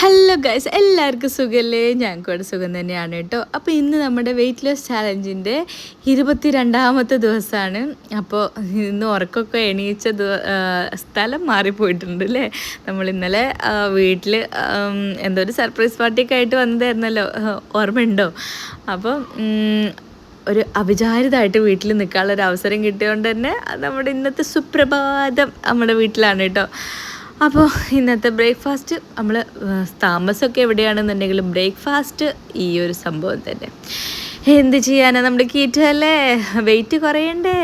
Hello guys എല്ലാവർക്കും സുഖമല്ലേ ഞങ്ങൾക്ക് ഇവിടെ സുഖം തന്നെയാണ് കേട്ടോ. അപ്പോൾ ഇന്ന് നമ്മുടെ വെയിറ്റ് ലോസ് ചാലഞ്ചിന്റെ ഇരുപത്തി രണ്ടാമത്തെ ദിവസമാണ്. അപ്പോൾ ഇന്ന് ഉറക്കമൊക്കെ എണീച്ച സ്ഥലം മാറിപ്പോയിട്ടുണ്ട് അല്ലേ നമ്മൾ ഇന്നലെ വീട്ടിൽ എന്തോ ഒരു സർപ്രൈസ് പാർട്ടിയൊക്കെ ആയിട്ട് വന്നതായിരുന്നല്ലോ. ഓർമ്മയുണ്ടോ? അപ്പോൾ ഒരു അവിചാരിതമായിട്ട് വീട്ടിൽ നിൽക്കാനുള്ള ഒരു അവസരം കിട്ടിയതുകൊണ്ട് തന്നെ നമ്മുടെ ഇന്നത്തെ സുപ്രഭാതം നമ്മുടെ വീട്ടിലാണ് കേട്ടോ. അപ്പോൾ ഇന്നത്തെ ബ്രേക്ക്ഫാസ്റ്റ് നമ്മൾ താമസമൊക്കെ എവിടെയാണെന്നുണ്ടെങ്കിലും ബ്രേക്ക്ഫാസ്റ്റ് ഈ ഒരു സംഭവം തന്നെ. എന്ത് ചെയ്യാനാ നമ്മുടെ കീറ്റല്ലേ വെയിറ്റ് കുറയണ്ടേ?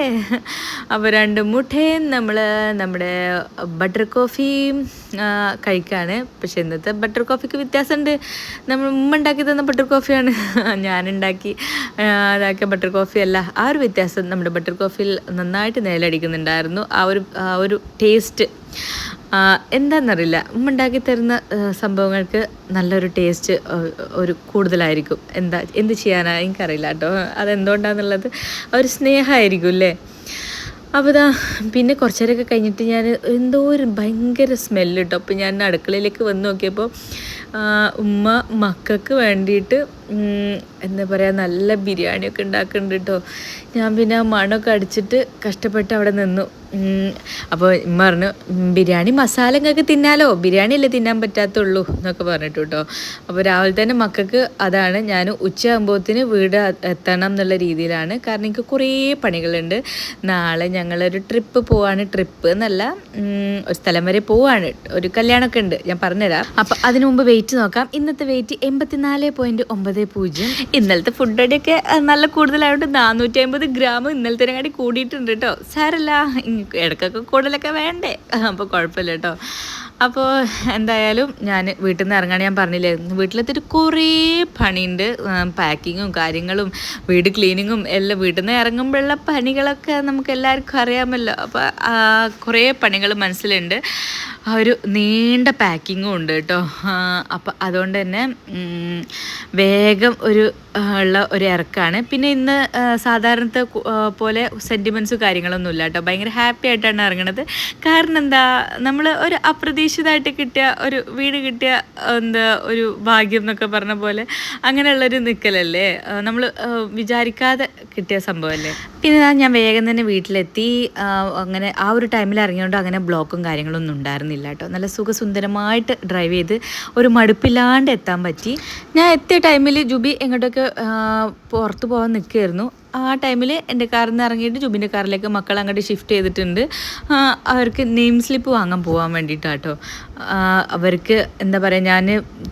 അപ്പോൾ രണ്ട് മുട്ടയും നമ്മൾ നമ്മുടെ ബട്ടർ കോഫിയും കഴിക്കാണ്. പക്ഷെ ഇന്നത്തെ ബട്ടർ കോഫിക്ക് വ്യത്യാസമുണ്ട്. നമ്മൾ ഉമ്മ ഉണ്ടാക്കി തന്ന ബട്ടർ കോഫിയാണ്. ഞാനുണ്ടാക്കി അതാക്കിയ ബട്ടർ കോഫി അല്ല. ആ ഒരു വ്യത്യാസം നമ്മുടെ ബട്ടർ കോഫിയിൽ നന്നായിട്ട് നിലടിക്കുന്നുണ്ടായിരുന്നു ആ ഒരു ആ ഒരു ടേസ്റ്റ്. എന്താണെന്നറിയില്ല ഉമ്മ ഉണ്ടാക്കി തരുന്ന സംഭവങ്ങൾക്ക് നല്ലൊരു ടേസ്റ്റ് ഒരു കൂടുതലായിരിക്കും. എന്താ എന്ത് ചെയ്യാനാ? എനിക്കറിയില്ല കേട്ടോ. അതെന്തുകൊണ്ടാന്നുള്ളത്. ആ ഒരു സ്നേഹമായിരിക്കും അല്ലേ? അപ്പോൾ ഇതാ പിന്നെ കുറച്ച് നേരമൊക്കെ കഴിഞ്ഞിട്ട് ഞാൻ എന്തോ ഒരു ഭയങ്കര സ്മെല്ല് അപ്പോൾ ഞാൻ അടുക്കളയിലേക്ക് വന്ന് നോക്കിയപ്പോൾ ഉമ്മ മക്കൾക്ക് വേണ്ടിയിട്ട് എന്താ പറയുക നല്ല ബിരിയാണിയൊക്കെ ഉണ്ടാക്കുന്നുണ്ട് കേട്ടോ ഞാൻ പിന്നെ ആ മണമൊക്കെ അടിച്ചിട്ട് കഷ്ടപ്പെട്ട് അവിടെ നിന്നു. അപ്പോൾ ഇമ്മ പറഞ്ഞു ബിരിയാണി മസാല നിങ്ങൾക്ക് തിന്നാലോ? ബിരിയാണി അല്ലേ തിന്നാൻ പറ്റാത്തുള്ളൂ എന്നൊക്കെ പറഞ്ഞിട്ട് കേട്ടോ അപ്പോൾ രാവിലെ തന്നെ മക്കൾക്ക് അതാണ് ഞാൻ ഉച്ചയാകുമ്പോഴത്തിന് വീട് എത്തണം എന്നുള്ള രീതിയിലാണ്. കാരണം എനിക്ക് കുറേ പണികളുണ്ട്. നാളെ ഞങ്ങളൊരു ട്രിപ്പ് പോവാണ്. ട്രിപ്പ് എന്നല്ല ഒരു സ്ഥലം വരെ പോവാണ്. ഒരു കല്യാണമൊക്കെ ഉണ്ട്. ഞാൻ പറഞ്ഞുതരാം. അപ്പം അതിനു മുമ്പ് വെയിറ്റ് നോക്കാം. ഇന്നത്തെ വെയിറ്റ് എൺപത്തിനാല് പോയിന്റ് ഒമ്പത് പൂജ്യം. ഇന്നലത്തെ ഫുഡ് അടിയൊക്കെ നല്ല കൂടുതലായതുകൊണ്ട് നാനൂറ്റി അമ്പത് ഗ്രാം ഇന്നലത്തെ കാട്ടി കൂടിയിട്ടുണ്ട് കേട്ടോ സാരല്ല ഇടക്കൊക്കെ കൂടുതലൊക്കെ വേണ്ടേ? അപ്പോൾ കുഴപ്പമില്ല കേട്ടോ അപ്പോൾ എന്തായാലും ഞാൻ വീട്ടിൽ നിന്ന് ഇറങ്ങാൻ ഞാൻ പറഞ്ഞില്ലേ വീട്ടിലെത്തിയിട്ട് കുറേ പണിയുണ്ട്. പാക്കിങ്ങും കാര്യങ്ങളും വീട് ക്ലീനിങ്ങും എല്ലാം വീട്ടിൽ നിന്ന് ഇറങ്ങുമ്പോഴുള്ള പണികളൊക്കെ നമുക്ക് എല്ലാവർക്കും അറിയാമല്ലോ അപ്പോൾ കുറേ പണികൾ മനസ്സിലുണ്ട്. ആ ഒരു നീണ്ട പാക്കിങ്ങും ഉണ്ട് കേട്ടോ. അപ്പം അതുകൊണ്ട് തന്നെ വേഗം ഒരു ഉള്ള ഒരു ഇറക്കാണ്. പിന്നെ ഇന്ന് സാധാരണത്തെ പോലെ സെന്റിമെന്റ്സും കാര്യങ്ങളൊന്നും ഇല്ല കേട്ടോ. ഭയങ്കര ഹാപ്പി ആയിട്ടാണ് ഇറങ്ങണത്. കാരണം എന്താ നമ്മൾ ഒരു അപ്രതീക്ഷിതമായിട്ട് കിട്ടിയ ഒരു വീട് കിട്ടിയ എന്താ ഒരു ഭാഗ്യം എന്നൊക്കെ പറഞ്ഞ പോലെ അങ്ങനെയുള്ളൊരു നിൽക്കലല്ലേ നമ്മൾ വിചാരിക്കാതെ കിട്ടിയ സംഭവമല്ലേ? പിന്നെ ഞാൻ വേഗം തന്നെ വീട്ടിലെത്തി. അങ്ങനെ ആ ഒരു ടൈമിൽ ഇറങ്ങിയോണ്ട് അങ്ങനെ ബ്ലോക്കും കാര്യങ്ങളൊന്നും ഉണ്ടായിരുന്നില്ല. കേട്ടോ. നല്ല സുഖസുന്ദരമായിട്ട് ഡ്രൈവ് ചെയ്ത് ഒരു മടുപ്പില്ലാണ്ട് എത്താൻ പറ്റി. ഞാൻ എത്തിയ ടൈമിൽ ജുബി എങ്ങോട്ടൊക്കെ പുറത്ത് പോകാൻ നിൽക്കുകയായിരുന്നു. ആ ടൈമിൽ എന്റെ കാറിൽ നിന്ന് ഇറങ്ങിയിട്ട് ജുബിന്റെ കാറിലേക്ക് മക്കൾ അങ്ങോട്ട് ഷിഫ്റ്റ് ചെയ്തിട്ടുണ്ട്. അവർക്ക് നെയിം സ്ലിപ്പ് വാങ്ങാൻ പോകാൻ വേണ്ടിയിട്ടാണ് കേട്ടോ അവർക്ക് എന്താ പറയുക ഞാൻ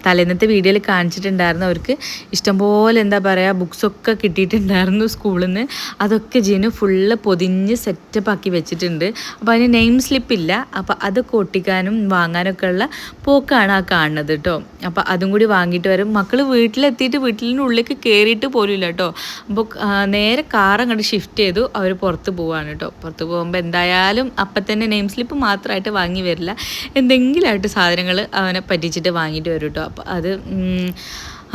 തലേന്നത്തെ വീഡിയോയിൽ കാണിച്ചിട്ടുണ്ടായിരുന്നു. അവർക്ക് ഇഷ്ടംപോലെ എന്താ പറയുക ബുക്സൊക്കെ കിട്ടിയിട്ടുണ്ടായിരുന്നു സ്കൂളിൽ നിന്ന് അതൊക്കെ ജീന് ഫുള്ള് പൊതിഞ്ഞ് സെറ്റപ്പ് ആക്കി വെച്ചിട്ടുണ്ട്. അപ്പോൾ അതിന് നെയിം സ്ലിപ്പ് ഇല്ല. അപ്പോൾ അത് ഒട്ടിക്കാനും വാങ്ങാനൊക്കെ ഉള്ള പോക്കാണ് ആ കാണുന്നത് കേട്ടോ അപ്പോൾ അതും കൂടി വാങ്ങിയിട്ട് വരും. മക്കൾ വീട്ടിലെത്തിയിട്ട് വീട്ടിലിന്റെ ഉള്ളിലേക്ക് കയറിയിട്ട് ഇല്ല കേട്ടോ അപ്പോൾ നേരെ കാർ അങ്ങോട്ട് ഷിഫ്റ്റ് ചെയ്തു. അവർ പുറത്ത് പോവാണ് കേട്ടോ. പുറത്ത് പോകുമ്പോൾ എന്തായാലും അപ്പം തന്നെ നെയിം സ്ലിപ്പ് മാത്രമായിട്ട് വാങ്ങി വരില്ല. എന്തെങ്കിലുമായിട്ട് സാധനങ്ങൾ അവനെ പറ്റിച്ചിട്ട് വാങ്ങിയിട്ട് വരും കേട്ടോ. അപ്പോൾ അത്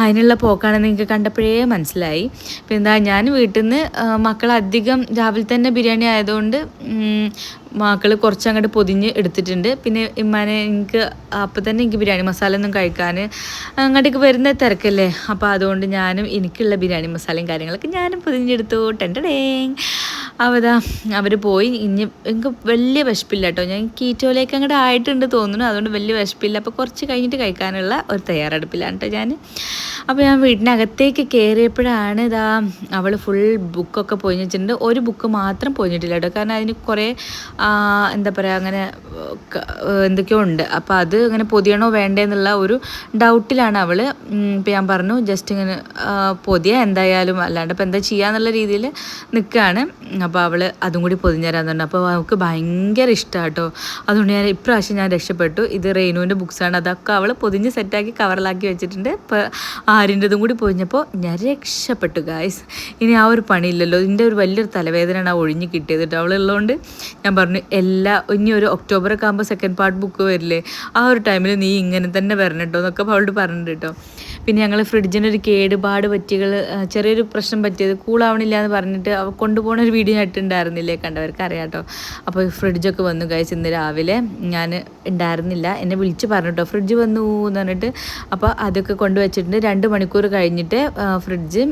അതിനുള്ള പോക്കാണ് എനിക്ക് കണ്ടപ്പോഴേ മനസ്സിലായി. പിന്നെ എന്താ ഞാൻ വീട്ടിൽ നിന്ന് മക്കൾ അധികം രാവിലെ തന്നെ ബിരിയാണി ആയതുകൊണ്ട് മക്കൾ കുറച്ച് അങ്ങോട്ട് പൊതിഞ്ഞ് എടുത്തിട്ടുണ്ട്. പിന്നെ ഇമ്മാനെ എനിക്ക് അപ്പം തന്നെ എനിക്ക് ബിരിയാണി മസാല ഒന്നും കഴിക്കാൻ അങ്ങോട്ടേക്ക് വരുന്ന തിരക്കല്ലേ? അപ്പോൾ അതുകൊണ്ട് ഞാനും എനിക്കുള്ള ബിരിയാണി മസാലയും കാര്യങ്ങളൊക്കെ ഞാനും പൊതിഞ്ഞെടുത്തു. ടെന്റടേ അവതാ അവർ പോയി. ഇനി എനിക്ക് വലിയ വിശപ്പില്ല കേട്ടോ ഞാൻ കീറ്റോലേക്ക് അങ്ങോട്ട് ആയിട്ടുണ്ട് തോന്നുന്നു. അതുകൊണ്ട് വലിയ വിശപ്പില്ല. അപ്പോൾ കുറച്ച് കഴിഞ്ഞിട്ട് കഴിക്കാനുള്ള ഒരു തയ്യാറെടുപ്പിലാണ് കേട്ടോ ഞാൻ അപ്പോൾ ഞാൻ വീടിനകത്തേക്ക് കയറിയപ്പോഴാണ് ഇതാ അവൾ ഫുൾ ബുക്കൊക്കെ പോയി വെച്ചിട്ടുണ്ട്. ഒരു ബുക്ക് മാത്രം പൊതിഞ്ഞിട്ടില്ല കേട്ടോ കാരണം അതിന് കുറേ എന്താ പറയുക അങ്ങനെ എന്തൊക്കെയോ ഉണ്ട്. അപ്പോൾ അത് അങ്ങനെ പൊതിയണോ വേണ്ടേന്നുള്ള ഒരു ഡൗട്ടിലാണ് അവൾ ഇപ്പം ഞാൻ പറഞ്ഞു ജസ്റ്റ് ഇങ്ങനെ പൊതിയ എന്തായാലും. അല്ലാണ്ട് ഇപ്പം എന്താ ചെയ്യുക എന്നുള്ള രീതിയിൽ നിൽക്കുകയാണ് അപ്പോൾ അവൾ അതും കൂടി പൊതിഞ്ഞുതരാൻ പറഞ്ഞു. അപ്പോൾ അവൾക്ക് ഭയങ്കര ഇഷ്ടമാണ് കേട്ടോ അതുകൊണ്ട് ഞാൻ ഇപ്രാവശ്യം ഞാൻ രക്ഷപ്പെട്ടു. ഇത് റെയിനുവിന്റെ ബുക്സാണ് അതൊക്കെ അവൾ പൊതിഞ്ഞ് സെറ്റാക്കി കവറിലാക്കി വെച്ചിട്ടുണ്ട്. ഇപ്പോൾ ആരിന്റെതും കൂടി പൊതിഞ്ഞപ്പോൾ ഞാൻ രക്ഷപ്പെട്ടു ഗായ്സ് ഇനി ആ ഒരു പണിയില്ലല്ലോ. ഇതിന്റെ ഒരു വലിയൊരു തലവേദനയാണ് ആ ഒഴിഞ്ഞ് കിട്ടിയത് കേട്ടോ അവളുള്ളതുകൊണ്ട് ഞാൻ പറഞ്ഞു എല്ലാ ഇനി ഒരു ഒക്ടോബർ ഒക്കെ ആകുമ്പോൾ സെക്കൻഡ് പാർട്ട് ബുക്ക് വരില്ലേ? ആ ഒരു ടൈമിൽ നീ ഇങ്ങനെ തന്നെ വരണം കേട്ടോ എന്നൊക്കെ അവളോട് പറഞ്ഞിട്ട് കേട്ടോ പിന്നെ ഞങ്ങൾ ഫ്രിഡ്ജിനൊരു കേടുപാട് പറ്റികൾ ചെറിയൊരു പ്രശ്നം പറ്റിയത് കൂളാവണില്ല എന്ന് പറഞ്ഞിട്ട് കൊണ്ടുപോകുന്ന ഒരു വീഡിയോ ഇട്ടുണ്ടായിരുന്നില്ലേ കണ്ടവർക്ക് അറിയാട്ടോ അപ്പോൾ ഫ്രിഡ്ജൊക്കെ വന്നു കഴിച്ച് ഇന്ന് രാവിലെ ഞാൻ ഉണ്ടായിരുന്നില്ല. എന്നെ വിളിച്ച് പറഞ്ഞു കേട്ടോ ഫ്രിഡ്ജ് വന്നു എന്ന് പറഞ്ഞിട്ട്. അപ്പോൾ അതൊക്കെ കൊണ്ടുവച്ചിട്ടുണ്ട് രണ്ട് മണിക്കൂർ കഴിഞ്ഞിട്ട് ഫ്രിഡ്ജ്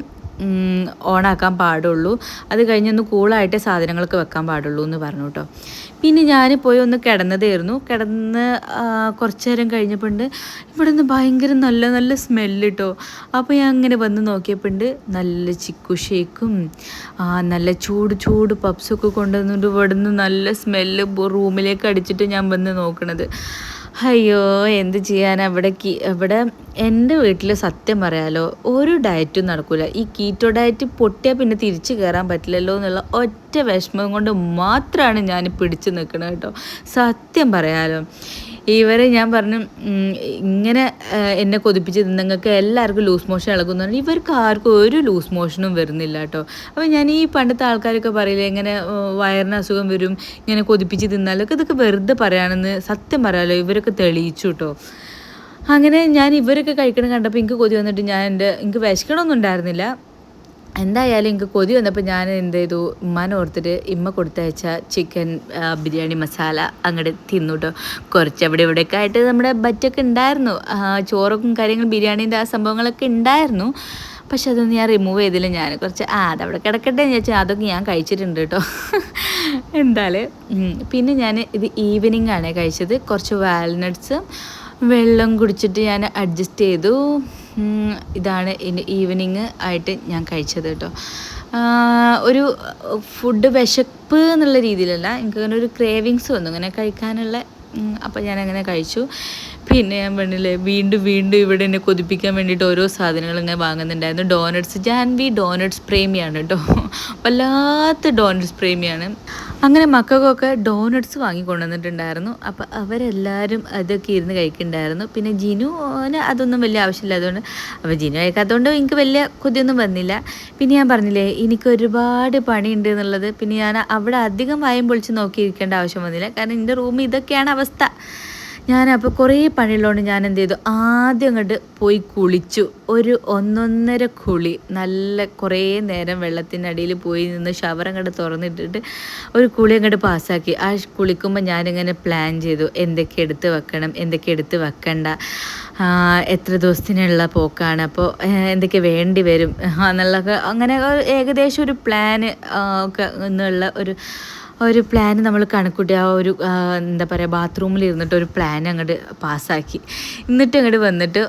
ഓണാക്കാൻ പാടുള്ളൂ. അത് കഴിഞ്ഞൊന്ന് കൂളായിട്ട് സാധനങ്ങളൊക്കെ വെക്കാൻ പാടുള്ളൂ എന്ന് പറഞ്ഞു കേട്ടോ പിന്നെ ഞാൻ പോയി ഒന്ന് കിടന്നതായിരുന്നു. കിടന്ന് കുറച്ച് നേരം കഴിഞ്ഞപ്പോണ്ട് ഇവിടെ നിന്ന് ഭയങ്കര നല്ല നല്ല സ്മെല്ല് കേട്ടോ അപ്പോൾ ഞാൻ അങ്ങനെ വന്ന് നോക്കിയപ്പോണ്ട് നല്ല ചിക്കു ഷേക്കും നല്ല ചൂട് ചൂട് പപ്സൊക്കെ കൊണ്ടുവന്നിട്ട് ഇവിടെ നിന്ന് നല്ല സ്മെല്ല് റൂമിലേക്ക് അടിച്ചിട്ട് ഞാൻ വന്ന് നോക്കണത്. അയ്യോ എന്ത് ചെയ്യാൻ അവിടെ കീ- ഇവിടെ എന്റെ വീട്ടിൽ സത്യം പറയാലോ ഒരു ഡയറ്റും നടക്കില്ല ഈ കീറ്റോ പൊട്ടിയാൽ പിന്നെ തിരിച്ചു കയറാൻ പറ്റില്ലല്ലോ എന്നുള്ള ഒറ്റ വിഷമം കൊണ്ട് മാത്രമാണ് ഞാൻ പിടിച്ചു നിൽക്കുന്നത് കേട്ടോ. സത്യം പറയാലോ. ഇവരെ ഞാൻ പറഞ്ഞു ഇങ്ങനെ എന്നെ കൊതിപ്പിച്ച് നിങ്ങൾക്ക് എല്ലാവർക്കും ലൂസ് മോഷൻ ഇളകുന്നു ഇവർക്ക് ആർക്കും ഒരു ലൂസ് മോഷനും വരുന്നില്ല കേട്ടോ. അപ്പോൾ ഞാൻ ഈ പണ്ടത്തെ ആൾക്കാരൊക്കെ പറയില്ലേ ഇങ്ങനെ വയറിന് അസുഖം വരും ഇങ്ങനെ കൊതിപ്പിച്ച് തിന്നാലൊക്കെ ഇതൊക്കെ വെറുതെ പറയാണെന്ന് സത്യം പറയാലോ ഇവരൊക്കെ തെളിയിച്ചു കേട്ടോ. അങ്ങനെ ഞാൻ ഇവരൊക്കെ കഴിക്കണം കണ്ടപ്പോൾ എനിക്ക് കൊതി വന്നിട്ട് ഞാൻ എന്റെ എനിക്ക് വിശക്കണമൊന്നും ഉണ്ടായിരുന്നില്ല. എന്തായാലും എനിക്ക് കൊതി വന്നപ്പോൾ ഞാൻ എന്ത് ചെയ്തു? ഉമ്മാനെ ഓർത്തിട്ട് ഇമ്മ കൊടുത്തയച്ച ചിക്കൻ ബിരിയാണി മസാല അങ്ങോട്ട് തിന്നു കേട്ടോ കുറച്ച് അവിടെ ഇവിടെയൊക്കെ ആയിട്ട് നമ്മുടെ ബറ്റൊക്കെ ഉണ്ടായിരുന്നു. ചോറും കാര്യങ്ങളും ബിരിയാണീന്റെ ആ സംഭവങ്ങളൊക്കെ ഉണ്ടായിരുന്നു. പക്ഷെ അതൊന്നും ഞാൻ റിമൂവ് ചെയ്തില്ല ഞാൻ. കുറച്ച് ആ അതവിടെ കിടക്കട്ടെ എന്ന് വെച്ചാൽ അതൊക്കെ ഞാൻ കഴിച്ചിട്ടുണ്ട് കേട്ടോ. എന്തായാലും പിന്നെ ഞാൻ ഇത് ഈവനിങ് ആണ് കഴിച്ചത്. കുറച്ച് വാൽനട്ട്സ് വെള്ളം കുടിച്ചിട്ട് ഞാൻ അഡ്ജസ്റ്റ് ചെയ്തു. ഇതാണ് ഈവനിങ് ആയിട്ട് ഞാൻ കഴിച്ചത് കേട്ടോ. ഒരു ഫുഡ് വിശപ്പ് എന്നുള്ള രീതിയിലല്ല എനിക്ക് അങ്ങനെ ഒരു ക്രേവിങ്സ് വന്നു. അങ്ങനെ കഴിക്കാനുള്ള അപ്പം ഞാൻ അങ്ങനെ കഴിച്ചു. പിന്നെ ഞാൻ പറഞ്ഞില്ലേ വീണ്ടും വീണ്ടും ഇവിടെ എന്നെ കൊതിപ്പിക്കാൻ വേണ്ടിയിട്ട് ഓരോ സാധനങ്ങൾ ഇങ്ങനെ വാങ്ങുന്നുണ്ടായിരുന്നു. ഡോനറ്റ്സ് ജാൻവി ഡോനറ്റ്സ് പ്രേമിയാണ് കേട്ടോ. വല്ലാത്ത ഡോനറ്റ്സ് പ്രേമിയാണ് അങ്ങനെ മക്കൾക്കൊക്കെ ഡോനറ്റ്സ് വാങ്ങി കൊണ്ടുവന്നിട്ടുണ്ടായിരുന്നു അപ്പോൾ അവരെല്ലാവരും അതൊക്കെ ഇരുന്ന് കഴിക്കുന്നുണ്ടായിരുന്നു. പിന്നെ ജിനുവിന് അതൊന്നും വലിയ ആവശ്യമില്ലാത്തതുകൊണ്ട് അപ്പോൾ ജിനു കഴിക്കാത്തതുകൊണ്ട് എനിക്ക് വലിയ കൊതിയൊന്നും വന്നില്ല. പിന്നെ ഞാൻ പറഞ്ഞില്ലേ എനിക്ക് ഒരുപാട് പണിയുണ്ട് എന്നുള്ളത്. പിന്നെ ഞാൻ അവിടെ അധികം വായം പൊളിച്ച് നോക്കിയിരിക്കേണ്ട ആവശ്യം വന്നില്ല. കാരണം എന്റെ റൂമിൽ ഇതൊക്കെയാണ് അവസ്ഥ. ഞാനപ്പോൾ കുറേ പണിയുള്ളതുകൊണ്ട് ഞാൻ എന്ത് ചെയ്തു ആദ്യം അങ്ങോട്ട് പോയി കുളിച്ചു. ഒരു ഒന്നൊന്നര കുളി. നല്ല കുറേ നേരം വെള്ളത്തിനടിയിൽ പോയി നിന്ന് ഷവർ അങ്ങോട്ട് തുറന്നിട്ടിട്ട് ഒരു കുളി അങ്ങോട്ട് പാസ്സാക്കി. ആ കുളിക്കുമ്പോൾ ഞാനിങ്ങനെ പ്ലാൻ ചെയ്തു. എന്തൊക്കെ എടുത്ത് വെക്കണം എന്തൊക്കെ എടുത്ത് വെക്കണ്ട എത്ര ദിവസത്തിനുള്ള പോക്കാണ് അപ്പോൾ എന്തൊക്കെ വേണ്ടി വരും എന്നുള്ള അങ്ങനെ ഏകദേശം ഒരു പ്ലാന് ഒക്കെ എന്നുള്ള ഒരു ഒരു പ്ലാൻ നമ്മൾ കണക്കൂട്ടി. ആ ഒരു എന്താ പറയുക ബാത്റൂമിൽ ഇരുന്നിട്ട് ഒരു പ്ലാൻ അങ്ങോട്ട് പാസ്സാക്കി. എന്നിട്ട് അങ്ങോട്ട് വന്നിട്ട്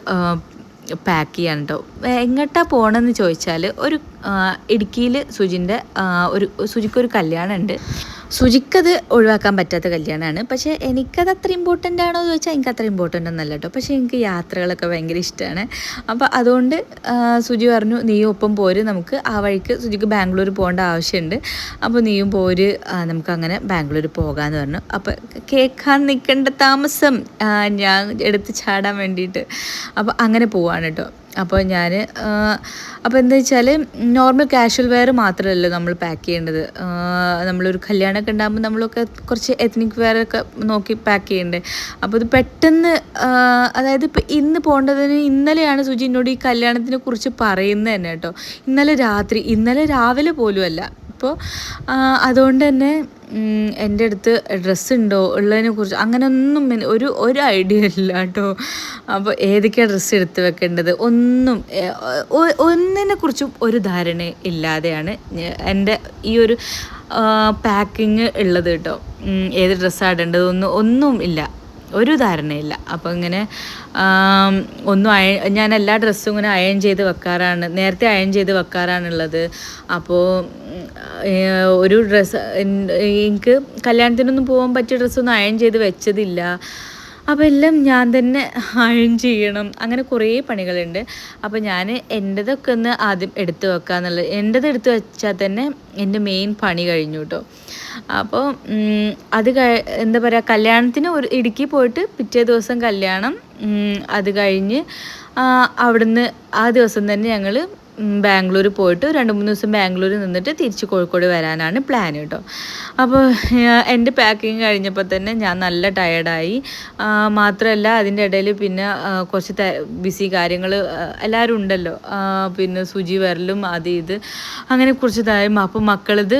പാക്ക് ചെയ്യാൻ കേട്ടോ എങ്ങോട്ടാണ് പോകണമെന്ന് ചോദിച്ചാൽ ഒരു ഇടുക്കിയിൽ സുജിന്റെ ഒരു സുജിക്കൊരു കല്യാണം ഉണ്ട് സുജിക്കത് ഒഴിവാക്കാൻ പറ്റാത്ത കല്യാണമാണ് പക്ഷേ എനിക്കത് അത്ര ഇമ്പോർട്ടന്റ് ആണോ എന്ന് ചോദിച്ചാൽ എനിക്ക് അത്ര ഇമ്പോർട്ടന്റ് ഒന്നല്ല കേട്ടോ പക്ഷേ എനിക്ക് യാത്രകളൊക്കെ ഭയങ്കര ഇഷ്ടമാണ് അപ്പോൾ അതുകൊണ്ട് സുജി പറഞ്ഞു നീയും ഒപ്പം പോര്. നമുക്ക് ആ വഴിക്ക് സുജിക്ക് ബാംഗ്ലൂർ പോകേണ്ട ആവശ്യമുണ്ട് അപ്പോൾ നീയും പോര്. നമുക്കങ്ങനെ ബാംഗ്ലൂർ പോകാമെന്ന് പറഞ്ഞു. അപ്പോൾ കേൾക്കാൻ നിൽക്കേണ്ട താമസം ഞാൻ എടുത്ത് ചാടാൻ വേണ്ടിയിട്ട്. അപ്പോൾ അങ്ങനെ പോവാണ് കേട്ടോ അപ്പോൾ ഞാൻ അപ്പോൾ എന്താ വെച്ചാൽ നോർമൽ കാഷ്വൽ വെയർ മാത്രമല്ലല്ലോ നമ്മൾ പാക്ക് ചെയ്യേണ്ടത്. നമ്മളൊരു കല്യാണമൊക്കെ ഉണ്ടാകുമ്പോൾ നമ്മളൊക്കെ കുറച്ച് എത്നിക് വെയറൊക്കെ നോക്കി പാക്ക് ചെയ്യണ്ടേ. അപ്പോൾ ഇത് പെട്ടെന്ന് അതായത് ഇപ്പോൾ ഇന്ന് പോകേണ്ടതിന് ഇന്നലെയാണ് സുജി എന്നോട് ഈ കല്യാണത്തിനെ കുറിച്ച് പറയുന്നത് തന്നെ കേട്ടോ. ഇന്നലെ രാത്രി ഇന്നലെ രാവിലെ പോലും അല്ല. അപ്പോൾ അതുകൊണ്ട് തന്നെ എന്റെ അടുത്ത് ഡ്രസ്സ് ഉണ്ടോ ഉള്ളതിനെ കുറിച്ച് അങ്ങനെയൊന്നും ഒരു ഒരു ഐഡിയ ഇല്ല കേട്ടോ. അപ്പോൾ ഏതൊക്കെയാണ് ഡ്രസ്സ് എടുത്ത് വെക്കേണ്ടത്? ഒന്നും ഒന്നിനെ കുറിച്ചും ഒരു ധാരണ ഇല്ലാതെയാണ് എന്റെ ഈ ഒരു പാക്കിങ് ഉള്ളത് കേട്ടോ. ഏത് ഡ്രസ്സാണ് ഇടേണ്ടത് ഒന്നും ഒന്നും ഇല്ല. ഒരു ധാരണയില്ല. അപ്പോൾ ഇങ്ങനെ ഒന്നും അയ ഞാൻ എല്ലാ ഡ്രസ്സും ഇങ്ങനെ അയൺ ചെയ്ത് വെക്കാറാണ് നേരത്തെ അയൺ ചെയ്ത് വെക്കാറാണുള്ളത്. അപ്പോൾ ഒരു ഡ്രസ്സ് എനിക്ക് കല്യാണത്തിനൊന്നും പോകാൻ പറ്റിയ ഡ്രസ്സൊന്നും അയൺ ചെയ്ത് വെച്ചതില്ല. അപ്പോൾ എല്ലാം ഞാൻ തന്നെ അയൺ ചെയ്യണം. അങ്ങനെ കുറേ പണികളുണ്ട്. അപ്പോൾ ഞാൻ എന്റെതൊക്കെ ഒന്ന് ആദ്യം എടുത്തു വെക്കുക എന്നുള്ളത് എന്റെത് എടുത്ത് വെച്ചാൽ തന്നെ എന്റെ മെയിൻ പണി കഴിഞ്ഞു കേട്ടോ അപ്പോൾ അത് എന്താ പറയുക കല്യാണത്തിന് ഒരു ഇടുക്കി പോയിട്ട് പിറ്റേ ദിവസം കല്യാണം അത് കഴിഞ്ഞ് അവിടുന്ന് ആ ദിവസം തന്നെ ഞങ്ങൾ ബാംഗ്ലൂർ പോയിട്ട് രണ്ട് മൂന്ന് ദിവസം ബാംഗ്ലൂർ നിന്നിട്ട് തിരിച്ച് കോഴിക്കോട് വരാനാണ് പ്ലാൻ കേട്ടോ അപ്പോൾ എന്റെ പാക്കിങ് കഴിഞ്ഞപ്പോൾ തന്നെ ഞാൻ നല്ല ടയർഡായി മാത്രമല്ല അതിന്റെ ഇടയിൽ പിന്നെ കുറച്ച് ബിസി കാര്യങ്ങൾ എല്ലാവരും ഉണ്ടല്ലോ. പിന്നെ സുജി വരലും അത് ഇത് അങ്ങനെ കുറച്ച് തായും അപ്പോൾ മക്കളിത്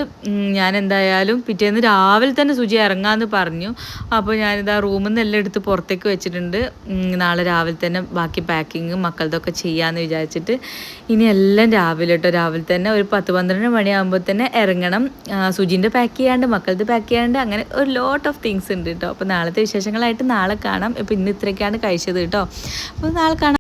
ഞാൻ എന്തായാലും പിറ്റേന്ന് രാവിലെ തന്നെ സുജി ഇറങ്ങാമെന്ന് പറഞ്ഞു. അപ്പോൾ ഞാനിത് ആ റൂമിൽ നിന്ന് എല്ലാം എടുത്ത് പുറത്തേക്ക് വെച്ചിട്ടുണ്ട്. നാളെ രാവിലെ തന്നെ ബാക്കി പാക്കിങ് മക്കളതൊക്കെ ചെയ്യാമെന്ന് വിചാരിച്ചിട്ട്. ഇനി എല്ലാം രാവിലെ കേട്ടോ രാവിലെ തന്നെ ഒരു പത്ത് പന്ത്രണ്ട് മണിയാകുമ്പോൾ തന്നെ ഇറങ്ങണം സുജിന്റെ പാക്ക് ചെയ്യാണ്ട് മക്കളുടെ പാക്ക് ചെയ്യാണ്ട് അങ്ങനെ ഒരു ലോട്ട് ഓഫ് തിങ്സ് ഉണ്ട് കേട്ടോ അപ്പോൾ നാളത്തെ വിശേഷങ്ങളായിട്ട് നാളെ കാണാം. ഇപ്പോൾ ഇന്ന് ഇത്രയൊക്കെയാണ് കഴിച്ചത് കേട്ടോ അപ്പോൾ നാളെ കാണാം.